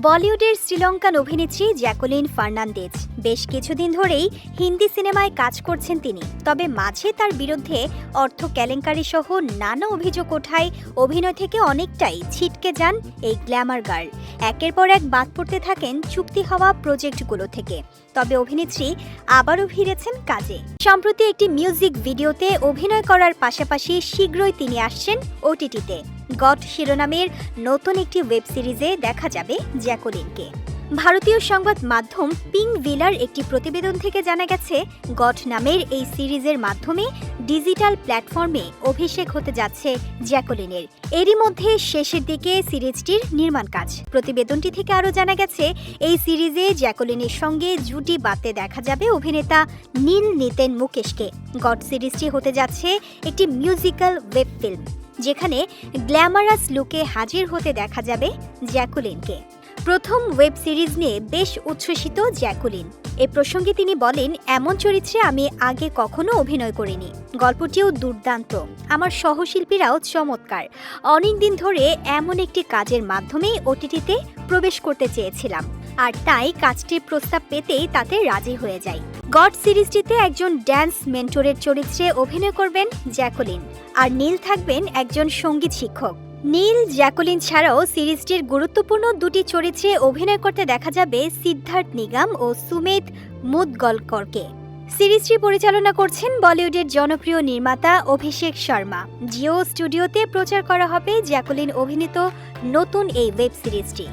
বলিউডের শ্রীলঙ্কান অভিনেত্রী Jacqueline Fernandez. বেশ কিছুদিন ধরেই হিন্দি সিনেমায় কাজ করছেন তিনি। তবে মাঝে তার বিরুদ্ধে অর্থ কেলেঙ্কারি সহ নানা অভিযোগ ওঠায় অভিনয় থেকে অনেকটাই ছিটকে যান এই গ্ল্যামার গার্ল। একের পর এক বাদ পড়তে থাকেন চুক্তি হওয়া প্রজেক্টগুলো থেকে। তবে অভিনেত্রী আবারও ফিরেছেন কাজে। সম্প্রতি একটি মিউজিক ভিডিওতে অভিনয় করার পাশাপাশি শীঘ্রই তিনি আসছেন ওটিটিতে। গড শিরোনামের নতুন একটি ওয়েব সিরিজে দেখা যাবে জ্যাকোলিনকে। ভারতীয় সংবাদ মাধ্যম পিং ভিলার একটি প্রতিবেদন থেকে জানা গেছে, গড নামের এই সিরিজের মাধ্যমে ডিজিটাল প্ল্যাটফর্মে অভিষেক হতে যাচ্ছে জ্যাকোলিনের। এরই মধ্যে শেষের দিকে সিরিজটির নির্মাণ কাজ। প্রতিবেদনটি থেকে আরও জানা গেছে, এই সিরিজে জ্যাকোলিনের সঙ্গে জুটি বাঁধতে দেখা যাবে অভিনেতা নীল নিতেন মুকেশকে। গড সিরিজটি হতে যাচ্ছে একটি মিউজিক্যাল ওয়েব ফিল্ম। যেখানে গ্ল্যামারাস লুকে হাজির হতে দেখা যাবে জ্যাকুলিনকে। প্রথম ওয়েব সিরিজ নিয়ে বেশ উচ্ছ্বসিত জ্যাকুলিন। এ প্রসঙ্গে তিনি বলেন, এমন চরিত্রে আমি আগে কখনো অভিনয় করিনি। গল্পটিও দুর্দান্ত। আমার সহশিল্পীরাও চমৎকার। অনেক দিন ধরে এমন একটি কাজের মাধ্যমেই ওটিটিতে প্রবেশ করতে চেয়েছিলাম। আর তাই কাজটির প্রস্তাব পেতেই তাতে রাজি হয়ে যাই গড সিরিজটিতে একজন ড্যান্স মেন্টরের চরিত্রে অভিনয় করবেন জ্যাকোলিন, আর নীল থাকবেন একজন সংগীত শিক্ষক। নীল জ্যাকোলিন ছাড়াও সিরিজটির গুরুত্বপূর্ণ দুটি চরিত্রে অভিনয় করতে দেখা যাবে সিদ্ধার্থ নিগম ও সুমেধ মুদগলকরকে। সিরিজটি পরিচালনা করছেন বলিউডের জনপ্রিয় নির্মাতা অভিষেক শর্মা। জিও স্টুডিওতে প্রচার করা হবে জ্যাকোলিন অভিনীত নতুন এই ওয়েব সিরিজটি।